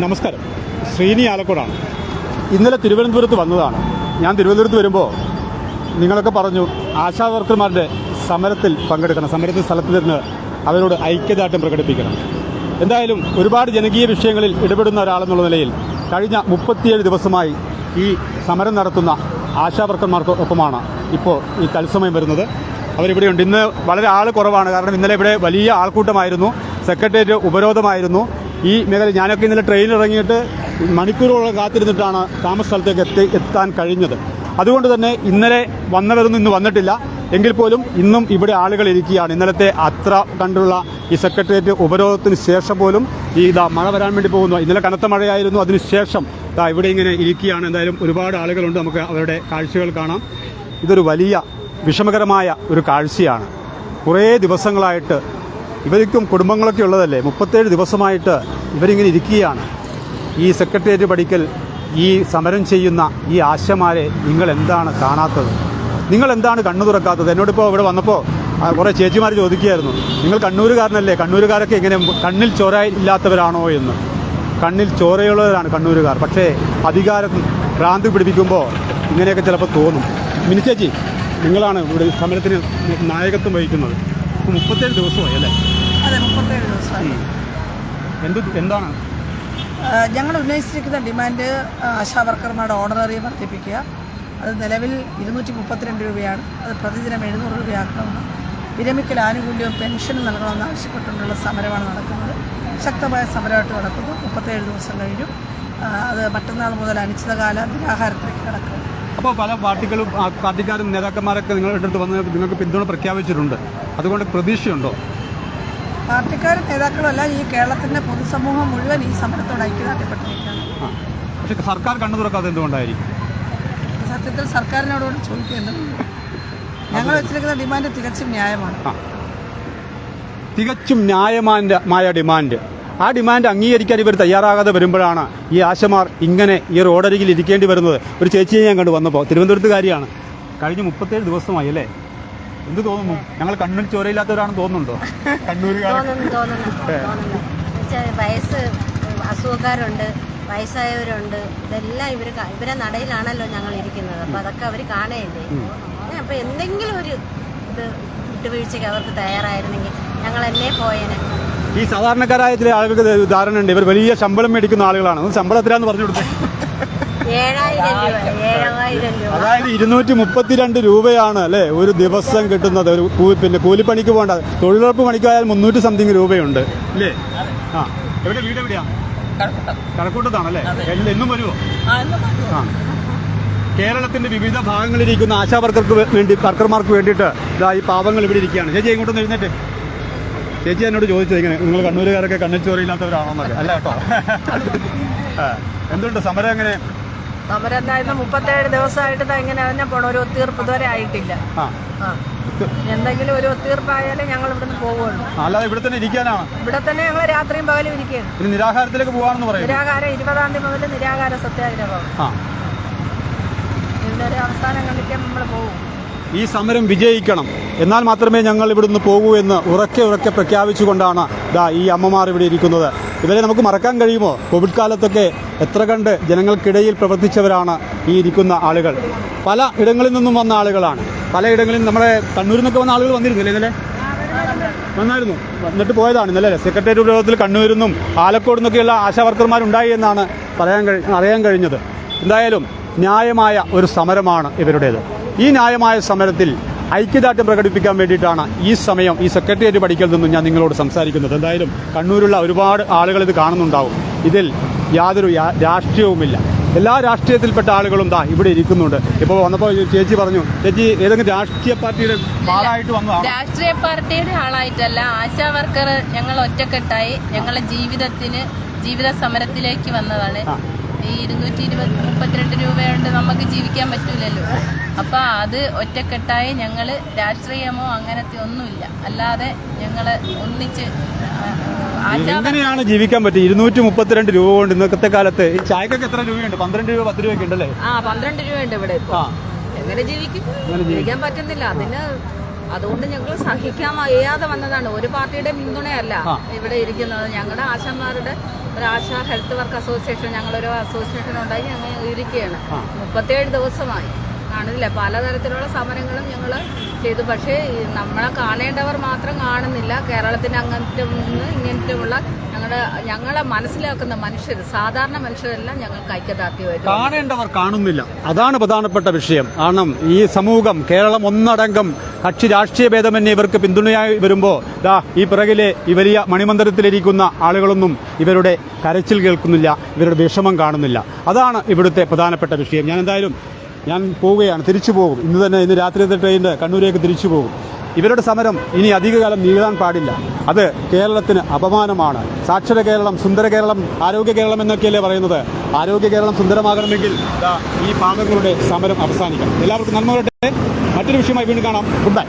നമസ്കാരം. ശ്രീനി ആലക്കോടാണ്. ഇന്നലെ തിരുവനന്തപുരത്ത് വന്നതാണ്. ഞാൻ തിരുവനന്തപുരത്ത് വരുമ്പോൾ നിങ്ങളൊക്കെ പറഞ്ഞു ആശാ വർക്കർമാരുടെ സമരത്തിൽ പങ്കെടുക്കണം സമരത്തിൽ സ്ഥലത്ത് നിന്ന് അവരോട് ഐക്യദാർഢ്യം പ്രകടിപ്പിക്കണം. എന്തായാലും ഒരുപാട് ജനകീയ വിഷയങ്ങളിൽ ഇടപെടുന്ന ഒരാളെന്നുള്ള നിലയിൽ കഴിഞ്ഞ മുപ്പത്തിയേഴ് ദിവസമായി ഈ സമരം നടത്തുന്ന ആശാ വർക്കർമാർക്കൊപ്പമാണ് ഇപ്പോൾ ഈ തത്സമയം വരുന്നത്. അവരിവിടെയുണ്ട്. ഇന്ന് വളരെ ആൾ കുറവാണ്. കാരണം ഇന്നലെ ഇവിടെ വലിയ ആൾക്കൂട്ടമായിരുന്നു. സെക്രട്ടേറിയറ്റ് ഉപരോധമായിരുന്നു. ഈ മേഖല ഞാനൊക്കെ ഇന്നലെ ട്രെയിനിൽ ഇറങ്ങിയിട്ട് മണിക്കൂറുകളോളം കാത്തിരുന്നിട്ടാണ് താമസ സ്ഥലത്തേക്ക് എത്തി എത്താൻ കഴിഞ്ഞത്. അതുകൊണ്ട് തന്നെ ഇന്നലെ വന്നവരൊന്നും ഇന്ന് വന്നിട്ടില്ല. എങ്കിൽ പോലും ഇന്നും ഇവിടെ ആളുകൾ ഇരിക്കുകയാണ്. ഇന്നലത്തെ അത്ര കണ്ടുള്ള ഈ സെക്രട്ടേറിയറ്റ് ഉപരോധത്തിന് ശേഷം പോലും ഈ ഇതാ മഴ വരാൻ വേണ്ടി പോകുന്നു. ഇന്നലെ കനത്ത മഴയായിരുന്നു. അതിനുശേഷം ഇതാ ഇവിടെ ഇങ്ങനെ ഇരിക്കുകയാണ്. എന്തായാലും ഒരുപാട് ആളുകളുണ്ട്. നമുക്ക് അവരുടെ കാഴ്ചകൾ കാണാം. ഇതൊരു വലിയ വിഷമകരമായ ഒരു കാഴ്ചയാണ്. കുറേ ദിവസങ്ങളായിട്ട് ഇവർക്കും കുടുംബങ്ങളൊക്കെ ഉള്ളതല്ലേ? മുപ്പത്തേഴ് ദിവസമായിട്ട് ഇവരിങ്ങനെ ഇരിക്കുകയാണ്. ഈ സെക്രട്ടേറിയറ്റ് പഠിക്കൽ ഈ സമരം ചെയ്യുന്ന ഈ ആശമാരെ നിങ്ങൾ എന്താണ് കാണാത്തത്? നിങ്ങൾ എന്താണ് കണ്ണു തുറക്കാത്തത്? എന്നോടിപ്പോൾ ഇവിടെ വന്നപ്പോൾ കുറേ ചേച്ചിമാർ ചോദിക്കുകയായിരുന്നു. നിങ്ങൾ കണ്ണൂരുകാരനല്ലേ? കണ്ണൂരുകാരൊക്കെ ഇങ്ങനെ കണ്ണിൽ ചോര ഇല്ലാത്തവരാണോ എന്ന്. കണ്ണിൽ ചോരയുള്ളവരാണ് കണ്ണൂരുകാർ. പക്ഷേ അധികാരം ഭ്രാന്തി പിടിപ്പിക്കുമ്പോൾ ഇങ്ങനെയൊക്കെ ചിലപ്പോൾ തോന്നും. മിനി ചേച്ചി നിങ്ങളാണ് ഇവിടെ സമരത്തിന് നായകത്വം വഹിക്കുന്നത്. മുപ്പത്തേഴ് ദിവസമായി അല്ലേ? അതെ മുപ്പത്തേഴ് ദിവസമായി എന്ത് എന്താണ്? ഞങ്ങൾ ഉന്നയിച്ചിരിക്കുന്ന ഡിമാൻഡ് ആശാ വർക്കർമാരുടെ ഓണററി വർദ്ധിപ്പിക്കുക. അത് നിലവിൽ ഇരുന്നൂറ്റി മുപ്പത്തിരണ്ട് രൂപയാണ്. അത് പ്രതിദിനം എഴുന്നൂറ് രൂപയാക്കണമെന്ന് വിരമിക്കൽ ആനുകൂല്യവും പെൻഷനും നൽകണമെന്ന് ആവശ്യപ്പെട്ടുകൊണ്ടുള്ള സമരമാണ് നടക്കുന്നത്. ശക്തമായ സമരമായിട്ട് നടക്കുന്നു. മുപ്പത്തേഴ് ദിവസം കഴിഞ്ഞു. അത് മറ്റന്നാൾ മുതൽ അനിശ്ചിതകാല നിരാഹാരത്തിലേക്ക് കിടക്കും. അപ്പോൾ പല പാർട്ടികളും പാർട്ടിക്കാരും നേതാക്കന്മാരൊക്കെ നിങ്ങളുടെ അടുത്ത് വന്ന് നിങ്ങൾക്ക് പിന്തുണ പ്രഖ്യാപിച്ചിട്ടുണ്ട്. അതുകൊണ്ട് പ്രതീക്ഷയുണ്ടോ? പാർട്ടിക്കാരും നേതാക്കളും അല്ല ഈ കേരളത്തിന്റെ പൊതുസമൂഹം മുഴുവൻ ഈ സമരത്തോട് ഐക്യദാർഢ്യപ്പെട്ടിരിക്കുകയാണ്. പക്ഷേ സർക്കാർ കണ്ണു തുറക്കാതെ എന്തുകൊണ്ടായിരിക്കും? സത്യത്തിൽ സർക്കാരിനോട് ചോദിക്കേണ്ടത് ഞങ്ങൾ വെച്ചിരിക്കുന്ന ഡിമാൻഡ് തികച്ചും ന്യായമാണ്. തികച്ചും ന്യായമായ ഡിമാൻഡ്. ആ ഡിമാൻഡ് അംഗീകരിക്കാൻ ഇവർ തയ്യാറാകാതെ വരുമ്പോഴാണ് ഈ ആശമാർ ഇങ്ങനെ ഈ റോഡരികിൽ ഇരിക്കേണ്ടി വരുന്നത്. ഒരു ചേച്ചിയെ ഞാൻ കണ്ടു വന്നപ്പോൾ. തിരുവനന്തപുരത്തുകാരിയാണ്. കഴിഞ്ഞ മുപ്പത്തേഴ് ദിവസമായി അല്ലേ? എന്ത് തോന്നുന്നു? ഞങ്ങൾ കണ്ണിൽ ചോരയില്ലാത്തവരാണെന്ന് തോന്നുന്നുണ്ടോ? കണ്ണൂരുകാർ എന്നുവെച്ചാൽ വയസ്സ് അസുഖക്കാരുണ്ട് വയസ്സായവരുണ്ട്. ഇതെല്ലാം ഇവർ ഇവരെ നടയിലാണല്ലോ ഞങ്ങൾ ഇരിക്കുന്നത്. അപ്പോൾ അതൊക്കെ അവർ കാണേണ്ടേ. അപ്പോൾ എന്തെങ്കിലും ഒരു ഇത് വിട്ടുവീഴ്ചയ്ക്ക് അവർക്ക് തയ്യാറായിരുന്നെങ്കിൽ ഞങ്ങൾ എന്നെ പോയേനെ. ഈ സാധാരണക്കാരായ ചില ആളുകൾക്ക് ധാരണ ഉണ്ട് ഇവർ വലിയ ശമ്പളം മേടിക്കുന്ന ആളുകളാണ്. ശമ്പളത്തിലാന്ന് ശമ്പളം പറഞ്ഞു കൊടുത്തേ ഏഴായിരം രൂപ ഏഴായിരം രൂപ അതായത് ഇരുന്നൂറ്റി മുപ്പത്തിരണ്ട് രൂപയാണ് അല്ലെ? ഒരു ദിവസം കിട്ടുന്നത്. ഒരു പിന്നെ കൂലിപ്പണിക്ക് പോകേണ്ട. തൊഴിലുറപ്പ് പണിക്കായാൽ മുന്നൂറ്റി സംതിങ് രൂപയുണ്ട് അല്ലേ? ആ. എവിടെ? വീട് എവിടെയാ? കടക്കൂട്ടത്താണല്ലേ എന്നും വരുമോ ആ കേരളത്തിന്റെ വിവിധ ഭാഗങ്ങളിലിരിക്കുന്ന ആശാ വർക്കർക്ക് വേണ്ടി വർക്കർമാർക്ക് വേണ്ടിയിട്ട് ഇതാ ഈ പാവങ്ങൾ ഇവിടെ ഇരിക്കുകയാണ്. ചേച്ചി ഇങ്ങോട്ടൊന്ന് എഴുന്നേറ്റ്. ചേച്ചി എന്നോട് ചോദിച്ചത് ഇങ്ങനെ നിങ്ങൾ കണ്ണൂരുകാരൊക്കെ കണ്ണിൽ ചോരയില്ലാത്തവരാണോന്നൊക്കെ. അല്ല കേട്ടോ. എന്തുണ്ട്? സമരം എങ്ങനെ? സമരം എന്തായിരുന്നു മുപ്പത്തേഴ് ദിവസമായിട്ട് എങ്ങനെ തന്നെ പോണം. ഒരു ഒത്തീർപ്പ് ഇതുവരെ ആയിട്ടില്ല. എന്തെങ്കിലും ഒരു ഒത്തീർപ്പായാലേ ഞങ്ങൾ ഇവിടുന്ന് പോകുള്ളൂ അല്ലാതെ ഇവിടെ തന്നെ ഇരിക്കാനാണ്. ഇവിടെ തന്നെ ഞങ്ങൾ രാത്രിയും പകലും ഇരിക്കുകയാണ്. നിരാഹാരത്തിലേക്ക് പോകാണെന്ന് പറയും നിരാഹാരം ഇരുപതാം തീയതി മുതൽ നിരാഹാര സത്യാഗ്രഹം. ആ. ഇതിന്റെ ഒരു അവസാനം കണ്ടിക്കാൻ നമ്മൾ പോകും ഈ സമരം വിജയിക്കണം. എന്നാൽ മാത്രമേ ഞങ്ങൾ ഇവിടുന്ന് പോകൂ എന്ന് ഉറക്കെ ഉറക്കെ പ്രഖ്യാപിച്ചുകൊണ്ടാണ് ദാ ഈ അമ്മമാർ ഇവിടെ ഇരിക്കുന്നത്. ഇവരെ നമുക്ക് മറക്കാൻ കഴിയുമോ? കോവിഡ് കാലത്തൊക്കെ എത്ര കണ്ട് ജനങ്ങൾക്കിടയിൽ പ്രവർത്തിച്ചവരാണ് ഈ ഇരിക്കുന്ന ആളുകൾ. പല ഇടങ്ങളിൽ നിന്നും വന്ന ആളുകളാണ്. പല ഇടങ്ങളിൽ നമ്മുടെ കണ്ണൂരിൽ നിന്നൊക്കെ വന്ന ആളുകൾ വന്നിരുന്നില്ലേ ഇന്നലെ? വന്നായിരുന്നു. വന്നിട്ട് പോയതാണ് ഇന്നലെ. സെക്രട്ടേറിയറ്റ് ഉപയോഗത്തിൽ കണ്ണൂരിൽ നിന്നും ആലക്കോട് നിന്നൊക്കെയുള്ള ആശാവർക്കർമാരുണ്ടായി എന്നാണ് പറയാൻ കഴി അറിയാൻ കഴിഞ്ഞത്. എന്തായാലും ന്യായമായ ഒരു സമരമാണ് ഇവരുടേത്. ഈ ന്യായമായ സമരത്തിൽ ഐക്യദാർഢ്യം പ്രകടിപ്പിക്കാൻ വേണ്ടിയിട്ടാണ് ഈ സമയം ഈ സെക്രട്ടേറിയറ്റ് പഠിക്കൽ നിന്നും ഞാൻ നിങ്ങളോട് സംസാരിക്കുന്നത്. എന്തായാലും കണ്ണൂരുള്ള ഒരുപാട് ആളുകൾ ഇത് കാണുന്നുണ്ടാവും. ഇതിൽ യാതൊരു രാഷ്ട്രീയവുമില്ല. എല്ലാ രാഷ്ട്രീയത്തിൽപ്പെട്ട ആളുകളും ദാ ഇവിടെ ഇരിക്കുന്നുണ്ട്. ഇപ്പോൾ വന്നപ്പോൾ ചേച്ചി പറഞ്ഞു ചേച്ചി ഏതെങ്കിലും രാഷ്ട്രീയ പാർട്ടിയുടെ ആളായിട്ട് വന്നു രാഷ്ട്രീയ പാർട്ടിയുടെ ആളായിട്ടല്ല. ആശാ വർക്കർ ഞങ്ങൾ ഒറ്റക്കെട്ടായി ഞങ്ങളുടെ ജീവിതത്തിന് ജീവിത സമരത്തിലേക്ക് വന്നതാണ്. ഈ ഇരുന്നൂറ്റി ഇരുപത് മുപ്പത്തിരണ്ട് രൂപ കൊണ്ട് നമുക്ക് ജീവിക്കാൻ പറ്റൂലല്ലോ. അപ്പൊ അത് ഒറ്റക്കെട്ടായി ഞങ്ങൾ രാഷ്ട്രീയമോ അങ്ങനത്തെ ഒന്നുമില്ല. അല്ലാതെ ഞങ്ങൾ ഒന്നിച്ച് എങ്ങനെയാണ് ജീവിക്കാൻ പറ്റും ഇരുന്നൂറ്റി മുപ്പത്തിരണ്ട് രൂപ കൊണ്ട് ഇന്നത്തെ കാലത്ത് ഈ ചായക്കൊക്കെ എത്ര രൂപയുണ്ട്? പന്ത്രണ്ട് രൂപ പത്ത് രൂപയൊക്കെ ഉണ്ടല്ലേ? ആ പന്ത്രണ്ട് രൂപയുണ്ട് ഇവിടെ ഇപ്പോ. എങ്ങനെ ജീവിക്കും? ജീവിക്കാൻ പറ്റുന്നില്ല. അതിന് അതുകൊണ്ട് ഞങ്ങൾ സഹിക്കാൻ വയ്യാതെ വന്നതാണ്. ഒരു പാർട്ടിയുടെ പിന്തുണയല്ല ഇവിടെ ഇരിക്കുന്നത്. ഞങ്ങളുടെ ആശന്മാരുടെ ആശ ഹെൽത്ത് വർക്ക് അസോസിയേഷൻ ഞങ്ങളൊരു അസോസിയേഷൻ ഉണ്ടായി ഞങ്ങൾ ഇരിക്കുകയാണ്. മുപ്പത്തേഴ് ദിവസമായി കാണില്ല പലതരത്തിലുള്ള സമരങ്ങളും ഞങ്ങൾ ചെയ്തു. പക്ഷേ നമ്മളെ കാണേണ്ടവർ മാത്രം കാണുന്നില്ല. കേരളത്തിന് അങ്ങനത്തെ ഇങ്ങനത്തെയുള്ള ഞങ്ങളുടെ ഞങ്ങളെ മനസ്സിലാക്കുന്ന മനുഷ്യർ സാധാരണ മനുഷ്യരെല്ലാം ഞങ്ങൾക്ക് ഐക്യദാർഢ്യമായിട്ട് കാണേണ്ടവർ കാണുന്നില്ല. അതാണ് പ്രധാനപ്പെട്ട വിഷയം. കാരണം ഈ സമൂഹം കേരളം ഒന്നടങ്കം കക്ഷി രാഷ്ട്രീയ ഭേദമന്യേ ഇവർക്ക് പിന്തുണയായി വരുമ്പോൾ ദാ ഈ പിറകിലെ ഈ വലിയ മണിമന്ദിരത്തിലിരിക്കുന്ന ആളുകളൊന്നും ഇവരുടെ കരച്ചിൽ കേൾക്കുന്നില്ല. ഇവരുടെ വിഷമം കാണുന്നില്ല. അതാണ് ഇവിടുത്തെ പ്രധാനപ്പെട്ട വിഷയം. ഞാൻ എന്തായാലും ഞാൻ പോവുകയാണ് തിരിച്ചു പോകും. ഇന്ന് തന്നെ ഇന്ന് രാത്രിയത്തെ ട്രെയിനിന്റെ കണ്ണൂരേക്ക് തിരിച്ചു പോകും. ഇവരുടെ സമരം ഇനി അധികകാലം നീളാൻ പാടില്ല. അത് കേരളത്തിന് അപമാനമാണ്. സാക്ഷര കേരളം സുന്ദര കേരളം ആരോഗ്യ കേരളം എന്നൊക്കെയല്ലേ പറയുന്നത്. ആരോഗ്യ കേരളം സുന്ദരമാകണമെങ്കിൽ ഈ പാവങ്ങളുടെ സമരം അവസാനിക്കണം. എല്ലാവർക്കും നന്മ വരട്ടെ മറ്റൊരു വിഷയമായി വീണ്ടും കാണാം. Good bye